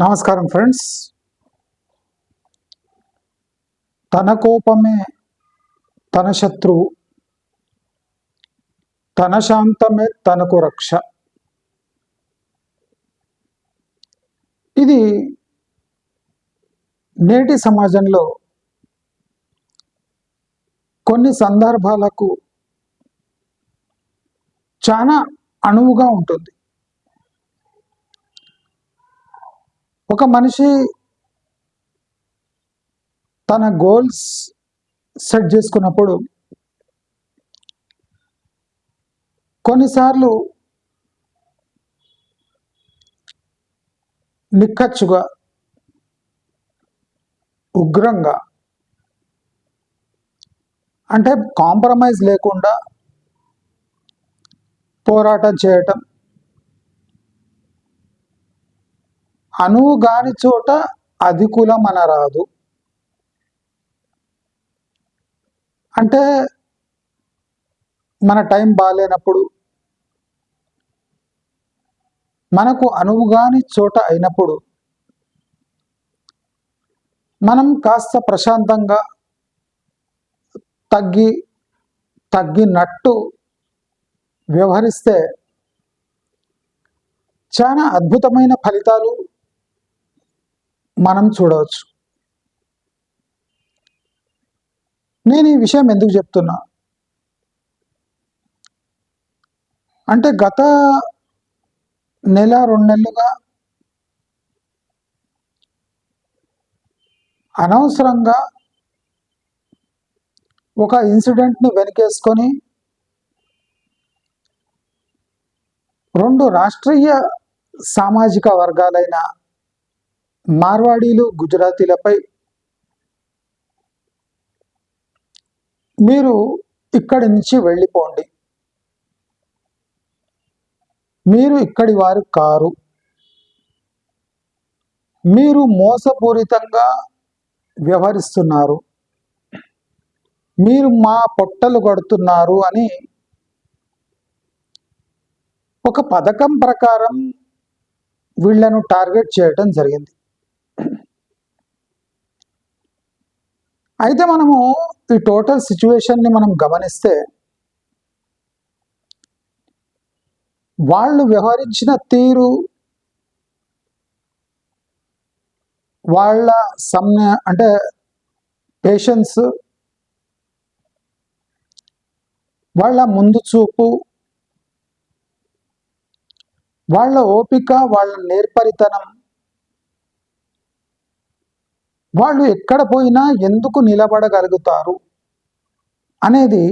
నమస్కారం ఫ్రెండ్స్ తన కోపమే తన శత్రువు తన శాంతమే తనకు రక్ష. ఇది నేటి సమాజంలో కొన్ని సందర్భాలకు చాలా అణువుగా ఉంటుంది. ఒక మనిషి తన గోల్స్ సెట్ చేసుకున్నప్పుడు కొన్నిసార్లు నిక్కచ్చుగా ఉగ్రంగా అంటే కాంప్రమైజ్ లేకుండా పోరాటం చేయటం అనువు గాని చోట అధికులమనరాదు. అంటే మన టైం బాగాలేనప్పుడు మనకు అనువుగాని చోట అయినప్పుడు మనం కాస్త ప్రశాంతంగా తగ్గి తగ్గినట్టు వ్యవహరిస్తే చాలా అద్భుతమైన ఫలితాలు మనం చూడవచ్చు. నేను ఈ విషయం ఎందుకు చెప్తున్నా? అంటే గత నెల రెండు నెలలుగా అనవసరంగా ఒక ఇన్సిడెంట్ని వెనకేసుకొని రెండు రాష్ట్రీయ సామాజిక వర్గాలైన మార్వాడీలు గుజరాతీలపై మీరు ఇక్కడి నుంచి వెళ్ళిపోండి. మీరు ఇక్కడి వారు కారు. మీరు మోసపూరితంగా వ్యవహరిస్తున్నారు. మీరు మా పొట్టలు కొడుతున్నారు అని ఒక పథకం ప్రకారం వీళ్ళను టార్గెట్ చేయడం జరిగింది. అయితే మనము ఈ టోటల్ సిచ్యువేషన్ని మనం గమనిస్తే వాళ్ళు వ్యవహరించిన తీరు వాళ్ళ సమ్ అంటే పేషెన్స్ వాళ్ళ ముందు చూపు వాళ్ళ ఓపిక వాళ్ళ నేర్పరితనం వాళ్ళు ఎక్కడ పోయినా ఎందుకు నిలబడగలుగుతారు అనేది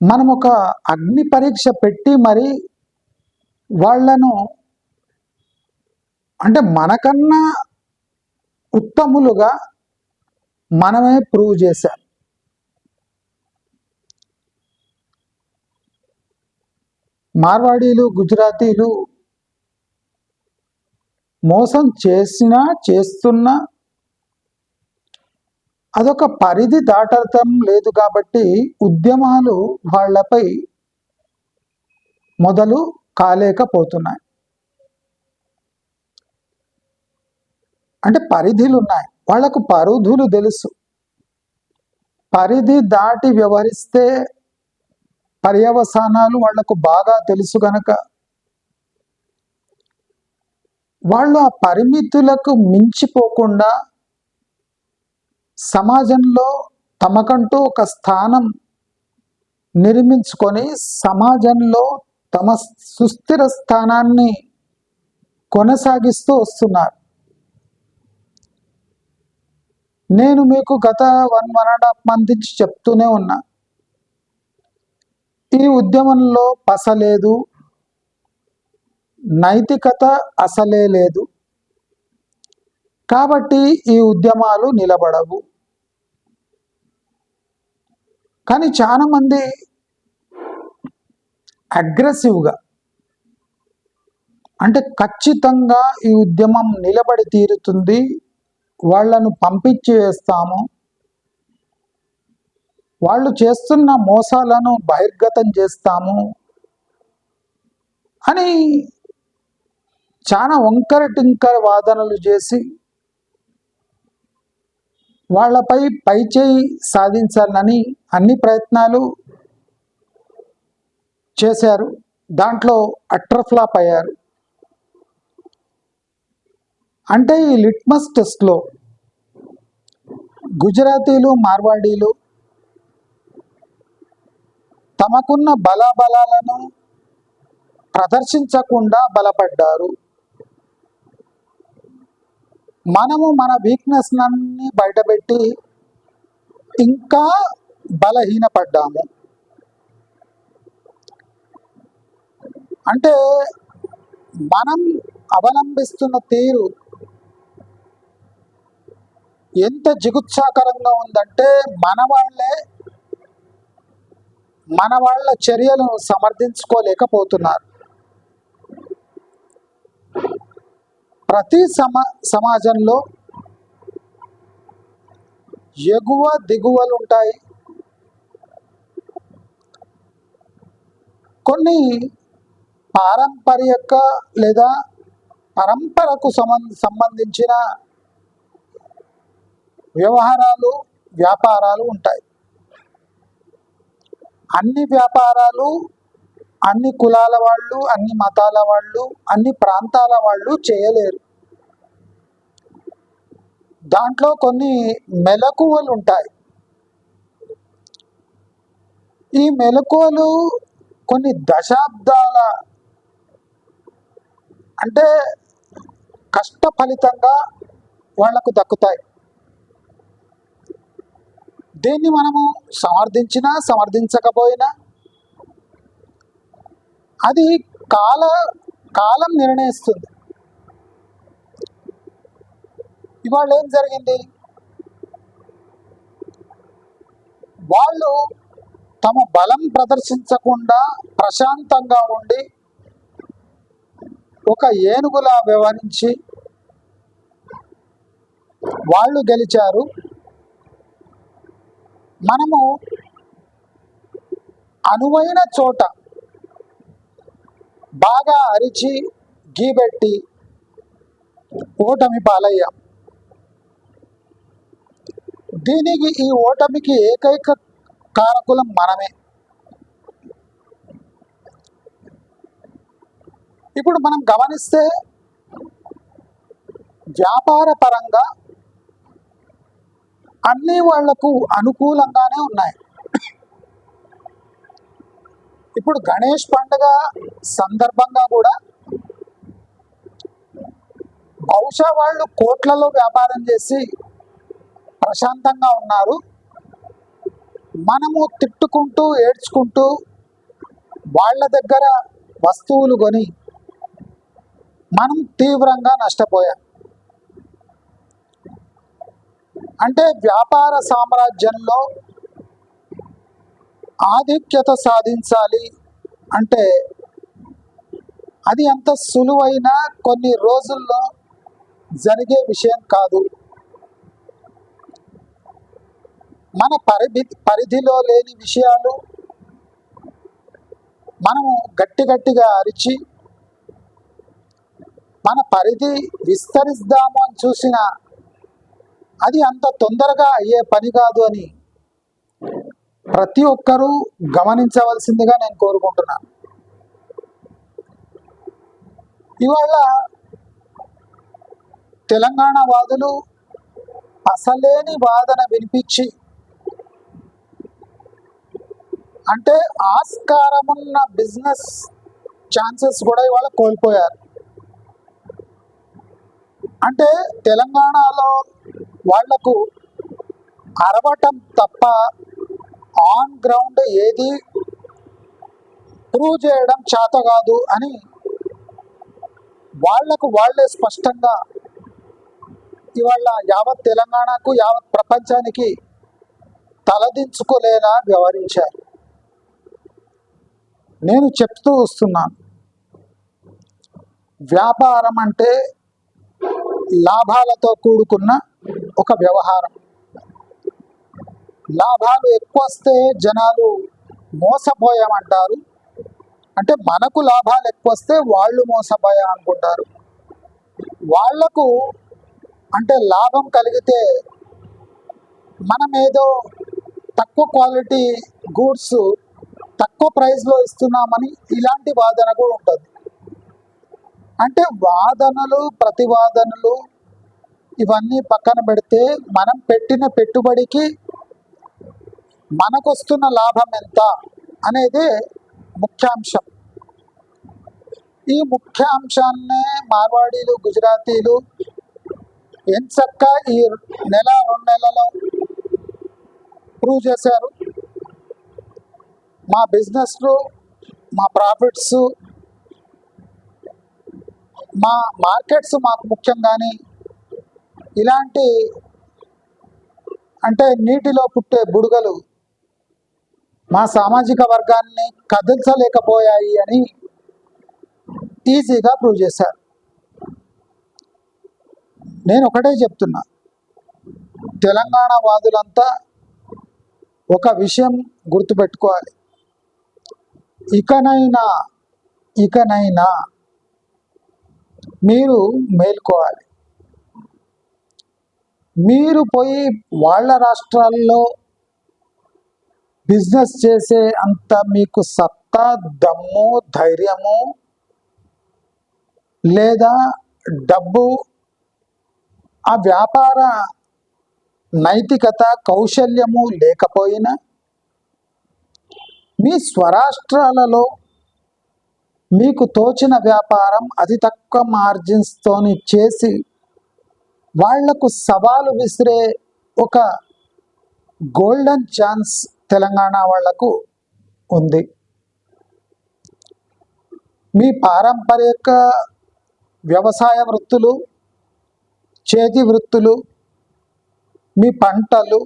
మనం ఒక అగ్ని పరీక్ష పెట్టి మరి వాళ్ళను అంటే మనకన్నా ఉత్తములుగా మనమే ప్రూవ్ చేశాం. మార్వాడీలు గుజరాతీలు మోసం చేసినా చేస్తున్నా అదొక పరిధి దాటడం లేదు కాబట్టి ఉద్యమాలు వాళ్ళపై మొదలు కాలేకపోతున్నాయి. అంటే పరిధులు ఉన్నాయి వాళ్ళకు పరిధులు తెలుసు. పరిధి దాటి వ్యవహరిస్తే పర్యవసానాలు వాళ్ళకు బాగా తెలుసు గనక వాళ్ళు ఆ పరిమితులకు మించిపోకుండా సమాజంలో తమకంటూ ఒక స్థానం నిర్మించుకొని సమాజంలో తమ సుస్థిర స్థానాన్ని కొనసాగిస్తూ వస్తున్నారు. నేను మీకు గత one one and half month నుంచి చెప్తూనే ఉన్నా. ఈ ఉద్యమంలో పసలేదు నైతికత అసలే లేదు. కాబట్టి ఈ ఉద్యమాలు నిలబడవు. కానీ చాలామంది అగ్రెసివ్గా అంటే ఖచ్చితంగా ఈ ఉద్యమం నిలబడి తీరుతుంది. వాళ్ళను పంపించి వేస్తాము. వాళ్ళు చేస్తున్న మోసాలను బహిర్గతం చేస్తాము. అని చాలా వంకర టింకర వాదనలు చేసి వాళ్ళపై పైచేయి సాధించాలని అన్ని ప్రయత్నాలు చేశారు. దాంట్లో అట్రఫ్లాప్ అయ్యారు. అంటే ఈ లిట్మస్ టెస్ట్లో గుజరాతీలు మార్వాడీలు తమకున్న బలాబలాలను ప్రదర్శించకుండా బలపడ్డారు. మనము మన వీక్నెస్ అన్ని బయటపెట్టి ఇంకా బలహీనపడ్డాము. అంటే మనం అవలంబిస్తున్న తీరు ఎంత జిగుత్సాకరంగా ఉందంటే మన వాళ్ళే మన వాళ్ళ చర్యలను సమర్థించుకోలేకపోతున్నారు. ప్రతి సమ సమాజంలో ఎగువ దిగువలు ఉంటాయి కొన్ని పారంపర్యక లేదా పరంపరకు సంబంధ సంబంధించిన వ్యవహారాలు వ్యాపారాలు ఉంటాయి. అన్ని వ్యాపారాలు అన్ని కులాల వాళ్ళు అన్ని మతాల వాళ్ళు అన్ని ప్రాంతాల వాళ్ళు చేయలేరు. దాంట్లో కొన్ని మెలకువలు ఉంటాయి. ఈ మెలకువలు కొన్ని దశాబ్దాల అంటే కష్ట ఫలితంగా వాళ్ళకు దక్కుతాయి. దీన్ని మనము సమర్థించినా సమర్థించకపోయినా అది కాల కాలం నిర్ణయిస్తుంది. ఇవాళ ఏం జరిగింది? వాళ్ళు తమ బలం ప్రదర్శించకుండా ప్రశాంతంగా ఉండి ఒక ఏనుగులా వ్యవహరించి వాళ్ళు గెలిచారు. మనము అనువైన చోట బాగా అరిచి గీబెట్టి ఓటమి పాలయ్యాం. దీనికి ఈ ఓటమికి ఏకైక కారకులం మనమే. ఇప్పుడు మనం గమనిస్తే వ్యాపార పరంగా అన్ని వాళ్ళకు అనుకూలంగానే ఉన్నాయి. ఇప్పుడు గణేష్ పండుగ సందర్భంగా కూడా బహుశా వాళ్ళు కోట్లలో వ్యాపారం చేసి ప్రశాంతంగా ఉన్నారు. మనము తిట్టుకుంటూ ఏడ్చుకుంటూ వాళ్ళ దగ్గర వస్తువులు కొని మనం తీవ్రంగా నష్టపోయాం. అంటే వ్యాపార సామ్రాజ్యంలో ఆధిక్యత సాధించాలి అంటే అది అంత సులువైన కొన్ని రోజుల్లో జరిగే విషయం కాదు. మన పరిధి పరిధిలో లేని విషయాలు మనము గట్టి గట్టిగా అరిచి మన పరిధి విస్తరిద్దాము అని చూసిన అది అంత తొందరగా అయ్యే పని కాదు అని ప్రతి ఒక్కరూ గమనించవలసిందిగా నేను కోరుకుంటున్నాను ఇవాళ తెలంగాణ వాదులు అసలేని వాదన వినిపించి అంటే ఆస్కారమున్న బిజినెస్ ఛాన్సెస్ కూడా ఇవాళ కోల్పోయారు. అంటే తెలంగాణలో వాళ్ళకు అరవటం తప్ప ఆన్ గ్రౌండ్ ఏది ప్రూవ్ చేయడం చేత కాదు అని వాళ్ళకు వాళ్ళే స్పష్టంగా ఇవాళ యావత్ తెలంగాణకు యావత్ ప్రపంచానికి తలదించుకోలేలా వ్యవహరించారు. నేను చెప్తూ వస్తున్నాను వ్యాపారం అంటే లాభాలతో కూడుకున్న ఒక వ్యవహారం. లాభాలు ఎక్కువ వస్తే జనాలు మోసపోయామంటారు. అంటే మనకు లాభాలు ఎక్కువ వస్తే వాళ్ళు మోసపోయాం అనుకుంటారు వాళ్ళకు అంటే లాభం కలిగితే మనం ఏదో తక్కువ క్వాలిటీ గూడ్స్ తక్కువ ప్రైస్లో ఇస్తున్నామని ఇలాంటి వాదన కూడా ఉంటుంది. అంటే వాదనలు ప్రతివాదనలు ఇవన్నీ పక్కన పెడితే మనం పెట్టిన పెట్టుబడికి మనకొస్తున్న లాభం ఎంత అనేది ముఖ్యాంశం. ఈ ముఖ్యాంశాన్నే మార్వాడీలు గుజరాతీలు ఎంచక్క ఈ నెల రెండు నెలలో ప్రూవ్ చేశారు. మా బిజినెస్లు మా ప్రాఫిట్స్ మా మార్కెట్స్ మాకు ముఖ్యం కానీ ఇలాంటి అంటే నీటిలో పుట్టే బుడగలు మా సామాజిక వర్గాన్ని కదిల్చలేకపోయాయి అని ఈజీగా ప్రూవ్ చేశారు. నేను ఒకటే చెప్తున్నా. తెలంగాణ వాదులంతా ఒక విషయం గుర్తుపెట్టుకోవాలి. ఇకనైనా ఇకనైనా మీరు మేల్కోవాలి. మీరు పోయి వాళ్ళ రాష్ట్రాల్లో బిజినెస్ చేసే అంత మీకు సత్తా దమ్ము ధైర్యము లేదా డబ్బు ఆ వ్యాపార నైతికత కౌశల్యము లేకపోయినా మీ స్వరాష్ట్రాలలో మీకు తోచిన వ్యాపారం అతి తక్కువ మార్జిన్స్తోని చేసి వాళ్ళకు సవాలు విసిరే ఒక గోల్డెన్ ఛాన్స్ తెలంగాణ వాళ్ళకు ఉంది. మీ పారంపరిక వ్యవసాయ వృత్తులు చేతి వృత్తులు మీ పంటలు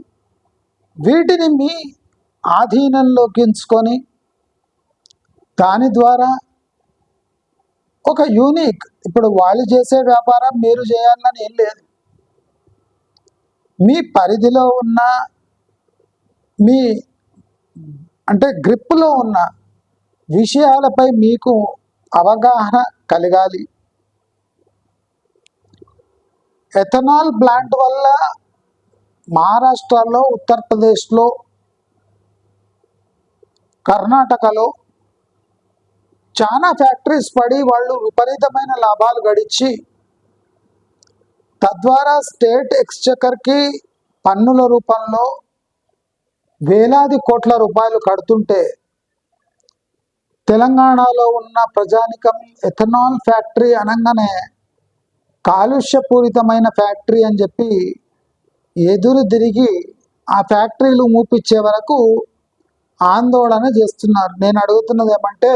వీటిని మీ ఆధీనంలోకి ఎంచుకొని దాని ద్వారా ఒక యూనిక్ ఇప్పుడు వాళ్ళు చేసే వ్యాపారం మీరు చేయాలని ఏం లేదు. మీ పరిధిలో ఉన్న మీ అంటే గ్రిప్లో ఉన్న విషయాలపై మీకు అవగాహన కలగాలి. ఎథనాల్ ప్లాంట్ వల్ల మహారాష్ట్రలో ఉత్తరప్రదేశ్లో కర్ణాటకలో చాలా ఫ్యాక్టరీస్ పడి వాళ్ళు విపరీతమైన లాభాలు గడించి తద్వారా స్టేట్ ఎక్స్చకర్కి పన్నుల రూపంలో వేలాది కోట్ల రూపాయలు కడుతుంటే తెలంగాణలో ఉన్న ప్రజానికం ఎథనాల్ ఫ్యాక్టరీ అనగానే కాలుష్యపూరితమైన ఫ్యాక్టరీ అని చెప్పి ఎదురు తిరిగి ఆ ఫ్యాక్టరీలు మూపించే వరకు ఆందోళన చేస్తున్నారు. నేను అడుగుతున్నది ఏమంటే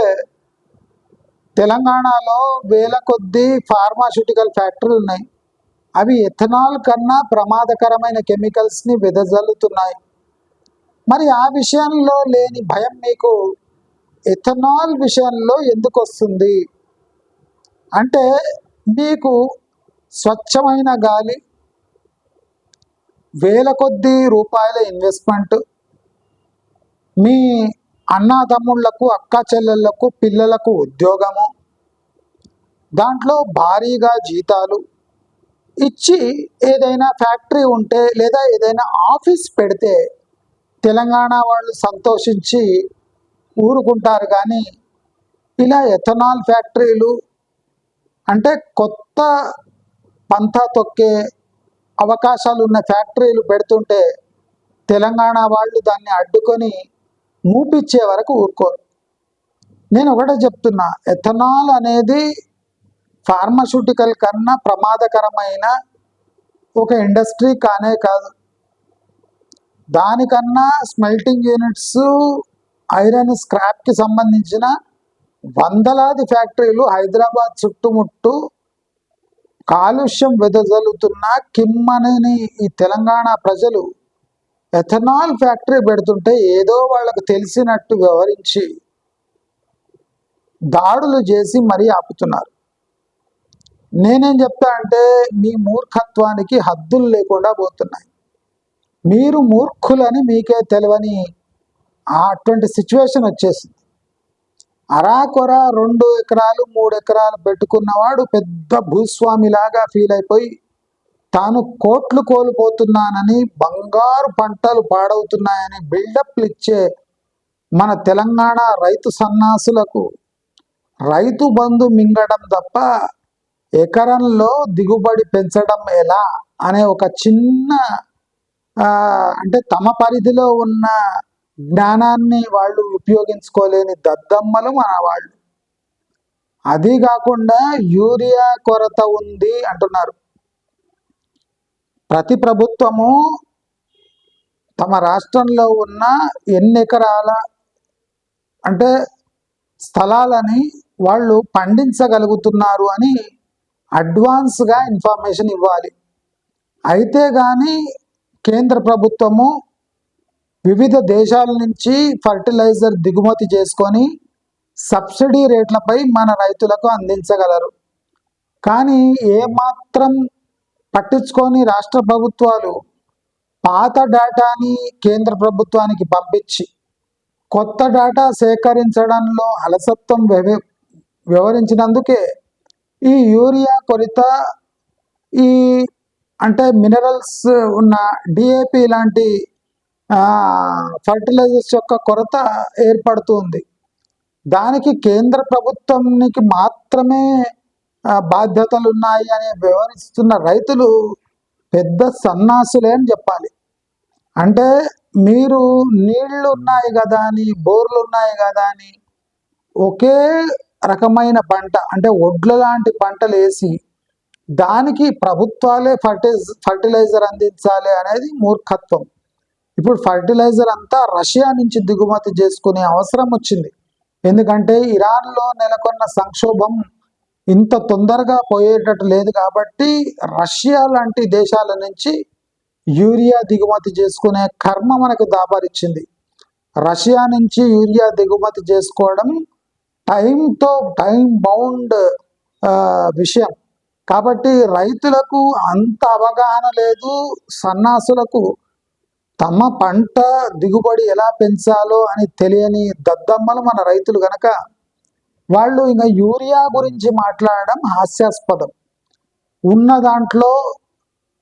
తెలంగాణలో వేల కొద్దీ ఫార్మాస్యూటికల్ ఫ్యాక్టరీలు ఉన్నాయి. అవి ఎథనాల్ కన్నా ప్రమాదకరమైన కెమికల్స్ని వెదజల్లుతున్నాయి. మరి ఆ విషయంలో లేని భయం మీకు ఎథనాల్ విషయంలో ఎందుకు వస్తుంది? అంటే మీకు స్వచ్ఛమైన గాలి వేల కొద్ది రూపాయల ఇన్వెస్ట్మెంట్ మీ అన్నదమ్ముళ్ళకు అక్క చెల్లెళ్ళకు పిల్లలకు ఉద్యోగము దాంట్లో భారీగా జీతాలు ఇచ్చి ఏదైనా ఫ్యాక్టరీ ఉంటే లేదా ఏదైనా ఆఫీస్ పెడితే తెలంగాణ వాళ్ళు సంతోషించి ఊరుకుంటారు కానీ ఇలా ఎథనాల్ ఫ్యాక్టరీలు అంటే కొత్త పంతా తొక్కే అవకాశాలు ఉన్న ఫ్యాక్టరీలు పెడుతుంటే తెలంగాణ వాళ్ళు దాన్ని అడ్డుకొని మూపిచ్చే వరకు ఊరుకోరు. నేను ఒకటే చెప్తున్నా ఎథనాల్ అనేది ఫార్మస్యూటికల్ కన్నా ప్రమాదకరమైన ఒక ఇండస్ట్రీ కానే కాదు. దానికన్నా స్మెల్టింగ్ యూనిట్స్ ఐరన్ స్క్రాప్కి సంబంధించిన వందలాది ఫ్యాక్టరీలు హైదరాబాద్ చుట్టుముట్టు కాలుష్యం వెదజల్లుతున్న కిమ్మనని ఈ తెలంగాణ ప్రజలు ఎథనాల్ ఫ్యాక్టరీ పెడుతుంటే ఏదో వాళ్ళకు తెలిసినట్టు వ్యవహరించి దాడులు చేసి మరీ ఆపుతున్నారు. నేనేం చెప్తా అంటే మీ మూర్ఖత్వానికి హద్దులు లేకుండా పోతున్నాయి. మీరు మూర్ఖులని మీకే తెలియని ఆ అటువంటి సిచ్యువేషన్ వచ్చేసింది. అరాకొర రెండు ఎకరాలు మూడు ఎకరాలు పెట్టుకున్నవాడు పెద్ద భూస్వామిలాగా ఫీల్ అయిపోయి తాను కోట్లు కోల్పోతున్నానని బంగారు పంటలు పాడవుతున్నాయని బిల్డప్లు ఇచ్చే మన తెలంగాణ రైతు సన్నాసులకు రైతు బంధు మింగడం తప్ప ఎకరంలో దిగుబడి పెంచడం ఎలా? అనే ఒక చిన్న అంటే తమ పరిధిలో ఉన్న జ్ఞానాన్ని వాళ్ళు ఉపయోగించుకోలేని దద్దమ్మలు మన వాళ్ళు. అది కాకుండా యూరియా కొరత ఉంది అంటున్నారు. ప్రతి ప్రభుత్వము తమ రాష్ట్రంలో ఉన్న ఎన్ని ఎకరాల అంటే స్థలాలని వాళ్ళు పండించగలుగుతున్నారు అని అడ్వాన్స్గా ఇన్ఫర్మేషన్ ఇవ్వాలి. అయితే కానీ కేంద్ర ప్రభుత్వము వివిధ దేశాల నుంచి ఫర్టిలైజర్ దిగుమతి చేసుకొని సబ్సిడీ రేట్లపై మన రైతులకు అందించగలరు. కానీ ఏమాత్రం పట్టించుకొని రాష్ట్ర ప్రభుత్వాలు పాత డేటాని కేంద్ర ప్రభుత్వానికి పంపించి కొత్త డేటా సేకరించడంలో అలసత్వం వ్యవ- ఈ యూరియా కొరిత ఈ అంటే మినరల్స్ ఉన్న డిఏపి లాంటి ఫర్టిలైజర్స్ యొక్క కొరత ఏర్పడుతుంది. దానికి కేంద్ర ప్రభుత్వానికి మాత్రమే బాధ్యతలు ఉన్నాయి అని వివరిస్తున్న రైతులు పెద్ద సన్నాసులే అని చెప్పాలి. అంటే మీరు నీళ్ళు ఉన్నాయి కదా అని బోర్లు ఉన్నాయి కదా అని ఒకే రకమైన పంట అంటే ఒడ్ల లాంటి పంటలు వేసి దానికి ప్రభుత్వాలే ఫర్టి ఫర్టిలైజర్ అందించాలి అనేది మూర్ఖత్వం. ఇప్పుడు ఫర్టిలైజర్ అంతా రష్యా నుంచి దిగుమతి చేసుకునే అవసరం వచ్చింది. ఎందుకంటే ఇరాన్లో నెలకొన్న సంక్షోభం ఇంత తొందరగా పోయేటట్టు లేదు కాబట్టి రష్యా లాంటి దేశాల నుంచి యూరియా దిగుమతి చేసుకునే కర్మ మనకు దాపరిచ్చింది. రష్యా నుంచి యూరియా దిగుమతి చేసుకోవడం టైంతో టైం బౌండ్ విషయం. కాబట్టి రైతులకు అంత అవగాహన లేదు సన్నాసులకు. తమ పంట దిగుబడి ఎలా పెంచాలో అని తెలియని దద్దమ్మలు మన రైతులు గనక వాళ్ళు ఇంకా యూరియా గురించి మాట్లాడడం హాస్యాస్పదం. ఉన్న దాంట్లో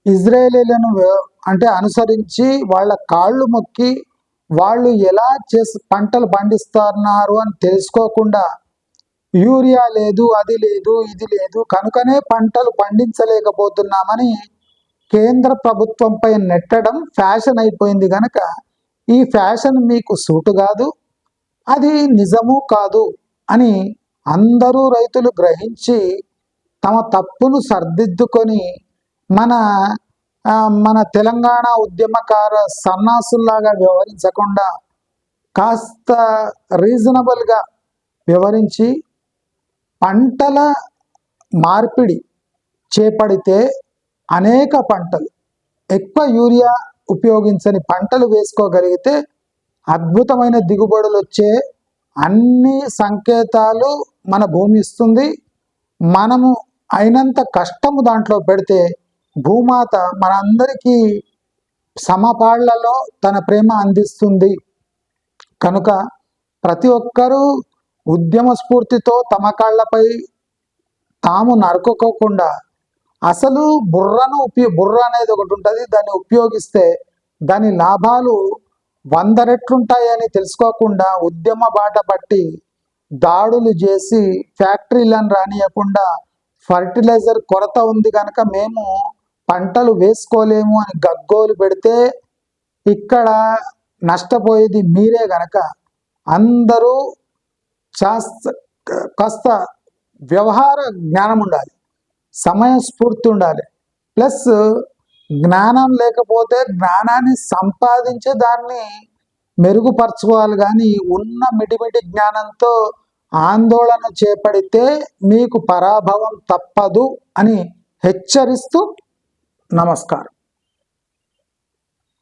ఇజ్రాయేలీలను అంటే అనుసరించి వాళ్ళ కాళ్ళు మొక్కి వాళ్ళు ఎలా చేసి పంటలు పండిస్తున్నారు అని తెలుసుకోకుండా యూరియా లేదు అది లేదు ఇది లేదు. కనుకనే పంటలు పండించలేకపోతున్నామని కేంద్ర ప్రభుత్వంపై నెట్టడం ఫ్యాషన్ అయిపోయింది కనుక ఈ ఫ్యాషన్ మీకు సూటు కాదు అది నిజము కాదు అని అందరూ రైతులు గ్రహించి తమ తప్పును సర్దిద్దుకొని మన మన తెలంగాణ ఉద్యమకార సన్నాసుల్లాగా వ్యవహరించకుండా కాస్త రీజనబుల్గా వివరించి పంటల మార్పిడి చేపడితే అనేక పంటలు. ఎక్కువ యూరియా ఉపయోగించని పంటలు వేసుకోగలిగితే అద్భుతమైన దిగుబడులు వచ్చే అన్ని సంకేతాలు మన భూమి ఇస్తుంది. మనము అయినంత కష్టము దాంట్లో పెడితే భూమాత మనందరికీ సమపాళ్ళలో తన ప్రేమ అందిస్తుంది. కనుక ప్రతి ఒక్కరూ ఉద్యమ స్ఫూర్తితో తమ కాళ్ళపై తాము నరుకోకుండా అసలు బుర్రను ఉపయో బుర్ర అనేది ఒకటి ఉంటుంది దాన్ని ఉపయోగిస్తే దాని లాభాలు వంద రెట్లుంటాయని తెలుసుకోకుండా ఉద్యమ బాట పట్టి దాడులు చేసి ఫ్యాక్టరీలను రానియకుండా ఫర్టిలైజర్ కొరత ఉంది కనుక మేము పంటలు వేసుకోలేము అని గగ్గోలు పెడితే ఇక్కడ నష్టపోయేది మీరే గనక. అందరూ శాస్త్ర కాస్త వ్యవహార జ్ఞానం ఉండాలి. సమయస్ఫూర్తి ఉండాలి. ప్లస్ జ్ఞానం లేకపోతే జ్ఞానాన్ని సంపాదించే దాన్ని మెరుగుపరచుకోవాలి. కానీ ఉన్న మిడిమిడి జ్ఞానంతో ఆందోళన చేపడితే మీకు పరాభవం తప్పదు అని హెచ్చరిస్తూ నమస్కారం.